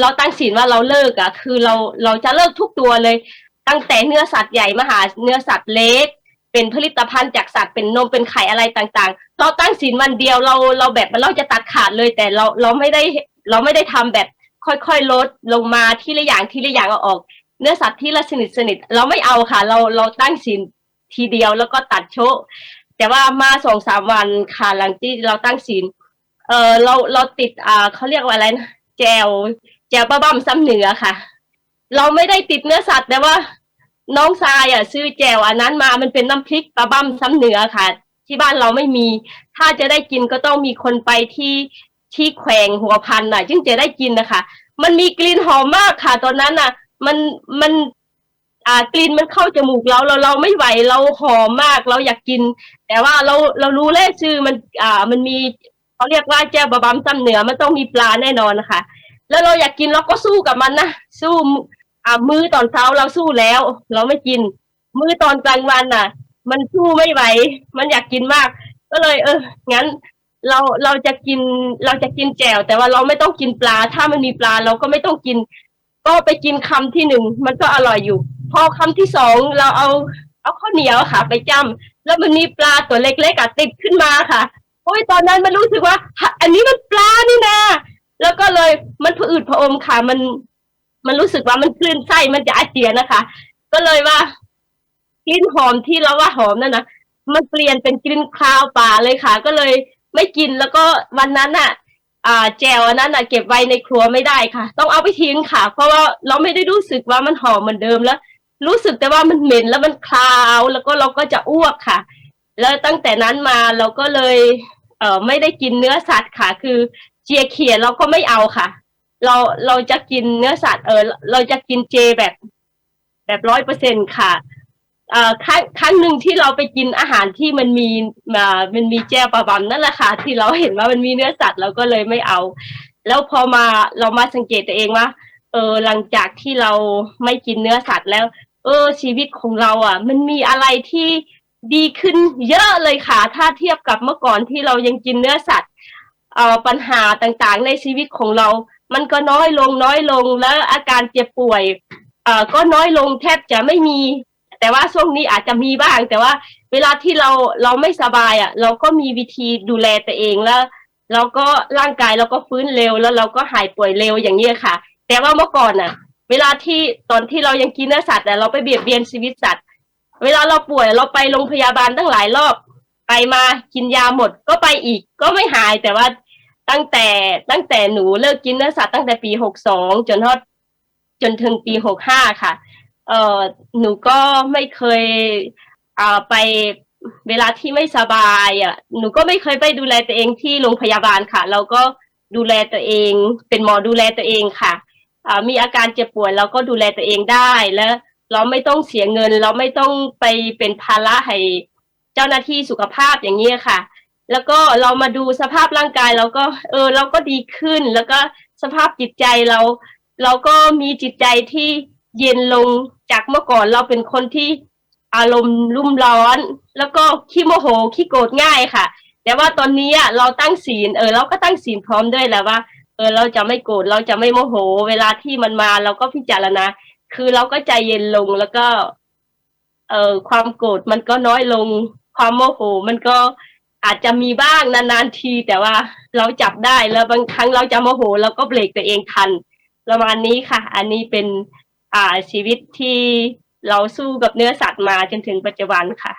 เราตั้งศีลว่าเราเลิกอะคือเราเราจะเลิกทุกตัวเลย ตั้งแต่เนื้อสัตว์ใหญ่มาหาเนื้อสัตว์เล็ก เป็นผลิตภัณฑ์จากสัตว์เป็นนมเป็นไข่อะไรต่างๆ เราตั้งศีลวันเดียวเราเราแบบเราจะตัดขาดเลย แต่เราเราไม่ได้เราไม่ได้ทำแบบค่อยๆลดลงมาทีละอย่างทีละอย่างเอาออก เนื้อสัตว์ที่ละสนิทสนิทเราไม่เอาค่ะ เราเราตั้งศีลทีเดียวแล้วก็ตัดโชะแต่ว่ามาสองสามวันค่ะหลังที่เราตั้งศีลเออเราเราติดอ่าเขาเรียกว่าอะไรนะแจว แจวป้าบ้ามซ้ำเหนือค่ะ เราไม่ได้ติดเนื้อสัตว์แต่ว่า น้องทรายอะ ซื้อแจวอันนั้นมามันเป็นน้ำพริกปลาบ้ามซ้ำเหนือค่ะ ที่บ้านเราไม่มี ถ้าจะได้กินก็ต้องมีคนไปที่ที่แขวงหัวพันน่ะ จึงจะได้กินนะคะ มันมีกลิ่นหอมมากค่ะ ตอนนั้นน่ะ มันมันอ่ากลิ่นมันเข้าจมูกเราเราเราไม่ไหวเราหอมมากเราอยากกิน แต่ว่าเราเรารู้แล้วชื่อมันอ่ามันมีเขาเรียกว่าแจ่วบะบัมซ้ำเหนือมันต้องมีปลาแน่นอนนะคะ แล้วเราอยากกินเราก็สู้กับมันนะสู้อ่ามือตอนเช้าเราสู้แล้ว เราไม่กิน มือตอนกลางวันน่ะ มันสู้ไม่ไหวมันอยากกินมาก ก็เลย เอองั้นเราเราจะกินเราจะกินแจ่วแต่ว่าเราไม่ต้องกินปลา ถ้ามันมีปลาเราก็ไม่ต้องกิน ก็ไปกินคำที่หนึ่งมันก็อร่อยอยู่ พอคำที่สองเราเอาเอาข้าวเหนียวค่ะ ไปจ้ำแล้วมันมีปลาตัวเล็กๆอะติดขึ้นมาค่ะโอ้ยตอนนั้นมันรู้สึกว่า อันนี้มันนะแล้วก็เลยมัน ผอืดผอมค่ะ มัน มันรู้สึกว่ามันคลื่นไส้มันจะอาเจียนนะคะ ก็เลยว่ากลิ่นหอมที่เราว่าหอมนั่นนะมันเปลี่ยนเป็นกลิ่นคาวป่าเลยค่ะ ก็เลยไม่กินแล้วก็วันนั้นอะอ่าแจวอันนั้นอะเก็บไว้ในครัวไม่ได้ค่ะ ต้องเอาไปทิ้งค่ะ เพราะว่าเราไม่ได้รู้สึกว่ามันหอมเหมือนเดิมแล้ว รู้สึกแต่ว่ามันเหม็นแล้วมันคาว แล้วก็เราก็จะอ้วกค่ะ แล้วตั้งแต่นั้นมาเราก็เลย เอ่อไม่ได้กินเนื้อสัตว์ค่ะ คือเจียเขียเราก็ไม่เอาค่ะ เราเราจะกินเนื้อสัตว์เออเราจะกินเจแบบ แบบร้อยเปอร์เซ็นค่ะเอ่อครั้งครั้งหนึ่งที่เราไปกินอาหารที่มันมีมามันมีแจวปลาบัมนั่นแหละค่ะ ที่เราเห็นว่ามันมีเนื้อสัตว์เราก็เลยไม่เอา แล้วพอมาเรามาสังเกตตัวเองว่าเออหลังจากที่เราไม่กินเนื้อสัตว์แล้ว เออ ชีวิตของเราอะ มันมีอะไรที่ดีขึ้นเยอะเลยค่ะ ถ้าเทียบกับเมื่อก่อนที่เรายังกินเนื้อสัตว์เอ่อปัญหาต่างๆ ในชีวิตของเรา มันก็น้อยลงน้อยลงแล้วอาการเจ็บป่วยเอ่อก็น้อยลงแทบจะไม่มี แต่ว่าช่วงนี้อาจจะมีบ้าง แต่ว่าเวลาที่เราเราไม่สบายอะ เราก็มีวิธีดูแลตัวเองแล้วเราก็ร่างกายเราก็ฟื้นเร็วแล้วเราก็หายป่วยเร็วอย่างนี้ยค่ะ แต่ว่าเมื่อก่อนน่ะ เวลาที่ตอนที่เรายังกินเนื้อสัตว์แต่เราไปเบียดเบียนชีวิตสัตว์ เวลาเราป่วยเราไปโรงพยาบาลตั้งหลายรอบ ไปมากินยาหมดก็ไปอีกก็ไม่หายแต่ว่า ตั้งแต่ตั้งแต่หนูเลิกกินเนื้อสัตว์ตั้งแต่ปีหกสองจนทอดจนถึงปีหกห้าค่ะเอ่อหนูก็ไม่เคยอ่าไปเวลาที่ไม่สบายอะหนูก็ไม่เคยไปดูแลตัวเองที่โรงพยาบาลค่ะ เราก็ดูแลตัวเอง เป็นหมอดูแลตัวเองค่ะอ่ามีอาการเจ็บป่วยเราก็ดูแลตัวเองได้แล้วเราไม่ต้องเสียเงิน เราไม่ต้องไปเป็นภาระให้เจ้าหน้าที่สุขภาพอย่างนี้ยค่ะ แล้วก็เรามาดูสภาพร่างกายเราก็ เออ เราก็ดีขึ้น แล้วก็สภาพจิตใจเรา เราก็มีจิตใจที่เย็นลงจากเมื่อก่อนเราเป็นคนที่อารมณ์รุ่มร้อน แล้วก็ขี้โมโหขี้โกรธง่ายค่ะ แต่ว่าตอนนี้อะเราตั้งศีลเออเราก็ตั้งศีลพร้อมด้วยแหล้วว่า เออเราจะไม่โกรธเราจะไม่โมโห เวลาที่มันมาเราก็พิจารณาคือเราก็ใจเย็นลงแล้วก็ เออความโกรธมันก็น้อยลง ความโมโหมันก็ อาจจะมีบ้างนานๆที แต่ว่าเราจับได้แล้วบางครั้งเราจะโมโหเราก็เบรกตัวเองทัน ประมาณนี้ค่ะ อันนี้เป็นอ่าชีวิตที่เราสู้กับเนื้อสัตว์มาจนถึงปัจจุบันค่ะ